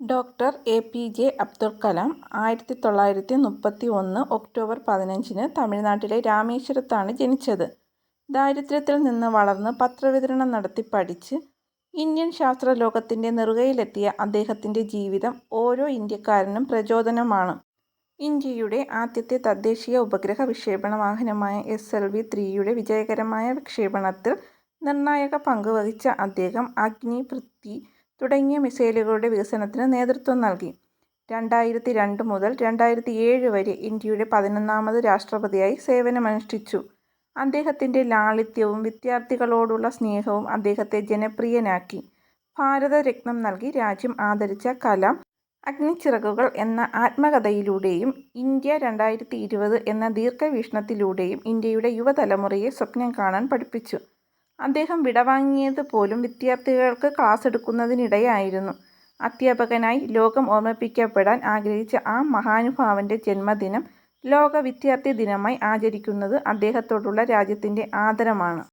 Doctor A P J Abdul Kalam ആയിരത്തി തൊള്ളായിരത്തി മുപ്പത്തി ഒന്ന് ഒക്ടോബർ പതിനഞ്ചിന് തമിഴ്നാട്ടിലെ രാമേശ്വരത്താണ് ജനിച്ചത്. ദാരിദ്ര്യത്തിൽ നിന്ന് വളർന്ന് പത്രവിതരണം നടത്തി പഠിച്ച് ഇന്ത്യൻ ശാസ്ത്ര ലോകത്തിന്റെ നെറുകയിലെത്തിയ അദ്ദേഹത്തിന്റെ ജീവിതം ഓരോ ഇന്ത്യക്കാരനും പ്രചോദനമാണ്. ഇന്ത്യയുടെ ആദ്യത്തെ തദ്ദേശീയ ഉപഗ്രഹ വിക്ഷേപണ വാഹനമായ എസ് എൽ വി ത്രീയുടെ വിജയകരമായ വിക്ഷേപണത്തിൽ നിർണായക പങ്ക് വഹിച്ച അദ്ദേഹം അഗ്നി, പൃഥ്വി തുടങ്ങിയ മിസൈലുകളുടെ വികസനത്തിന് നേതൃത്വം നൽകി. രണ്ടായിരത്തി രണ്ട് മുതൽ രണ്ടായിരത്തി ഏഴ് വരെ ഇന്ത്യയുടെ പതിനൊന്നാമത് രാഷ്ട്രപതിയായി സേവനമനുഷ്ഠിച്ചു. അദ്ദേഹത്തിന്റെ ലാളിത്യവും വിദ്യാർത്ഥികളോടുള്ള സ്നേഹവും അദ്ദേഹത്തെ ജനപ്രിയനാക്കി. ഭാരതരത്നം നൽകി രാജ്യം ആദരിച്ച കലാം അഗ്നിച്ചിറകുകൾ എന്ന ആത്മകഥയിലൂടെയും ഇന്ത്യ രണ്ടായിരത്തി ഇരുപത് എന്ന ദീർഘവീക്ഷണത്തിലൂടെയും ഇന്ത്യയുടെ യുവതലമുറയെ സ്വപ്നം കാണാൻ പഠിപ്പിച്ചു. അദ്ദേഹം വിടവാങ്ങിയത് പോലും വിദ്യാർത്ഥികൾക്ക് ക്ലാസ് എടുക്കുന്നതിനിടെയായിരുന്നു അധ്യാപകനായി ലോകം ഓർമ്മിപ്പിക്കപ്പെടാൻ ആഗ്രഹിച്ച ആ മഹാനുഭാവന്റെ ജന്മദിനം ലോക വിദ്യാർത്ഥി ദിനമായി ആചരിക്കുന്നത് അദ്ദേഹത്തോടുള്ള രാജ്യത്തിന്റെ ആദരമാണ്.